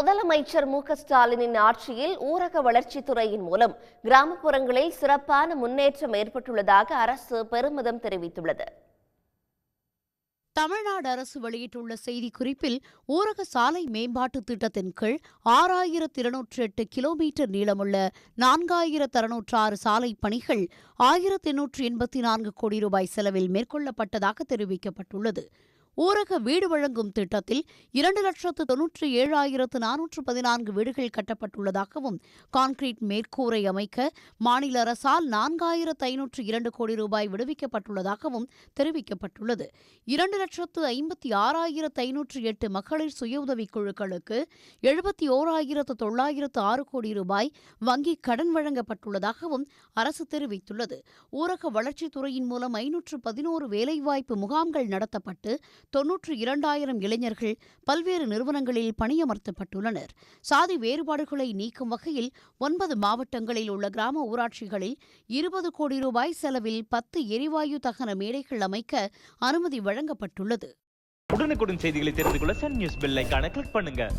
முதலமைச்சர் மு ஸ்டாலினின் ஆட்சியில் ஊரக வளர்ச்சித்துறையின் மூலம் கிராமப்புறங்களில் சிறப்பான முன்னேற்றம் ஏற்பட்டுள்ளதாக அரசு பெருமிதம் தெரிவித்துள்ளது. தமிழ்நாடு அரசு வெளியிட்டுள்ள செய்திக்குறிப்பில் ஊரக சாலை மேம்பாட்டு திட்டத்தின் கீழ் ஆறாயிரத்து இருநூற்று எட்டு கிலோமீட்டர் நீளமுள்ள நான்காயிரத்து அறுநூற்று ஆறு சாலை பணிகள் ஆயிரத்து எண்ணூற்று எண்பத்தி நான்கு கோடி ரூபாய் செலவில் மேற்கொள்ளப்பட்டதாக தெரிவிக்கப்பட்டுள்ளது. ஊரக வீடு வழங்கும் திட்டத்தில் இரண்டு லட்சத்து தொன்னூற்றி ஏழாயிரத்து நானூற்று பதினான்கு வீடுகள் கட்டப்பட்டுள்ளதாகவும் கான்கிரீட் மேற்கூரை அமைக்க மாநில அரசால் நான்காயிரத்து ஐநூற்று இரண்டு கோடி ரூபாய் விடுவிக்கப்பட்டுள்ளதாகவும் தெரிவிக்கப்பட்டுள்ளது. இரண்டு லட்சத்து ஐம்பத்தி ஆறாயிரத்து ஐநூற்று எட்டு மகளிர் சுய உதவிக் குழுக்களுக்கு எழுபத்தி ஓராயிரத்து தொள்ளாயிரத்து ஆறு கோடி ரூபாய் வங்கி கடன் வழங்கப்பட்டுள்ளதாகவும் அரசு தெரிவித்துள்ளது. ஊரக வளர்ச்சித்துறையின் மூலம் ஐநூற்று பதினோரு வேலைவாய்ப்பு முகாம்கள் நடத்தப்பட்டு தொன்னூற்று இரண்டாயிரம் இளைஞர்கள் பல்வேறு நிறுவனங்களில் பணியமர்த்தப்பட்டுள்ளனர். சாதி வேறுபாடுகளை நீக்கும் வகையில் ஒன்பது மாவட்டங்களில் உள்ள கிராம ஊராட்சிகளில் இருபது கோடி ரூபாய் செலவில் பத்து எரிவாயு தகன மேடைகள் அமைக்க அனுமதி வழங்கப்பட்டுள்ளது. உடனுக்குடன் செய்திகளை தெரிந்து கொள்ள சன் நியூஸ் பெல் கிளிக் பண்ணுங்க.